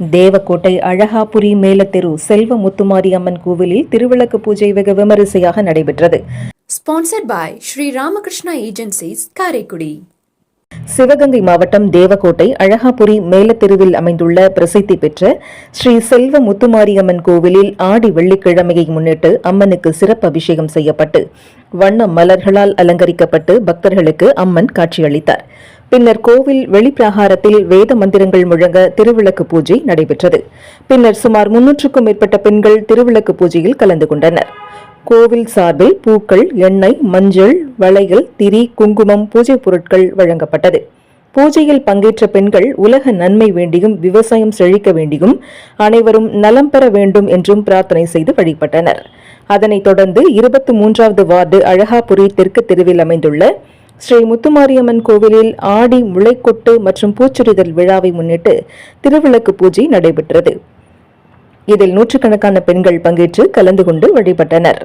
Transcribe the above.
தேவக்கோட்டை அழகாபுரி மேலத்தெரு செல்வ முத்துமாரி அம்மன் கோவிலில் திருவிளக்கு பூஜை வெகு விமரிசையாக நடைபெற்றது Sponsored by Sri Ramakrishna Agencies, Karekudi. Sivaganga மாவட்டம் தேவக்கோட்டை அழகாபுரி மேலத்தெருவில் அமைந்துள்ள பிரசித்தி பெற்ற ஸ்ரீ செல்வ முத்துமாரியம்மன் கோவிலில் ஆடி வெள்ளிக்கிழமையை முன்னிட்டு அம்மனுக்கு சிறப்பு அபிஷேகம் செய்யப்பட்டு வண்ண மலர்களால் அலங்கரிக்கப்பட்டு பக்தர்களுக்கு அம்மன் காட்சியளித்தார் பின்னர் கோவில் வெளிப்பிரகாரத்தில் வேத மந்திரங்கள் முழங்க திருவிளக்கு பூஜை நடைபெற்றது. பின்னர் சுமார் முன்னூற்றுக்கும் மேற்பட்ட பெண்கள் திருவிளக்கு பூஜையில் கலந்து கொண்டனர். கோவில் சார்பில் பூக்கள் எண்ணெய் மஞ்சள் வளையல் திரி குங்குமம் பூஜை பொருட்கள் வழங்கப்பட்டது. பூஜையில் பங்கேற்ற பெண்கள் உலக நன்மை வேண்டியும் விவசாயம் செழிக்க வேண்டியும் அனைவரும் நலம் பெற வேண்டும் என்றும் பிரார்த்தனை செய்து வழிபட்டனர். அதனைத் தொடர்ந்து இருபத்தி மூன்றாவது வார்டு அழகாபுரி தெற்கு தெருவில் அமைந்துள்ள ஸ்ரீ முத்துமாரியம்மன் கோவிலில் ஆடி முளைக்கொட்டு மற்றும் பூச்சொரிதல் விழாவை முன்னிட்டு திருவிளக்கு பூஜை நடைபெற்றது. இதில் நூற்றுக்கணக்கான பெண்கள் பங்கேற்று கலந்து கொண்டு வழிபட்டனர்.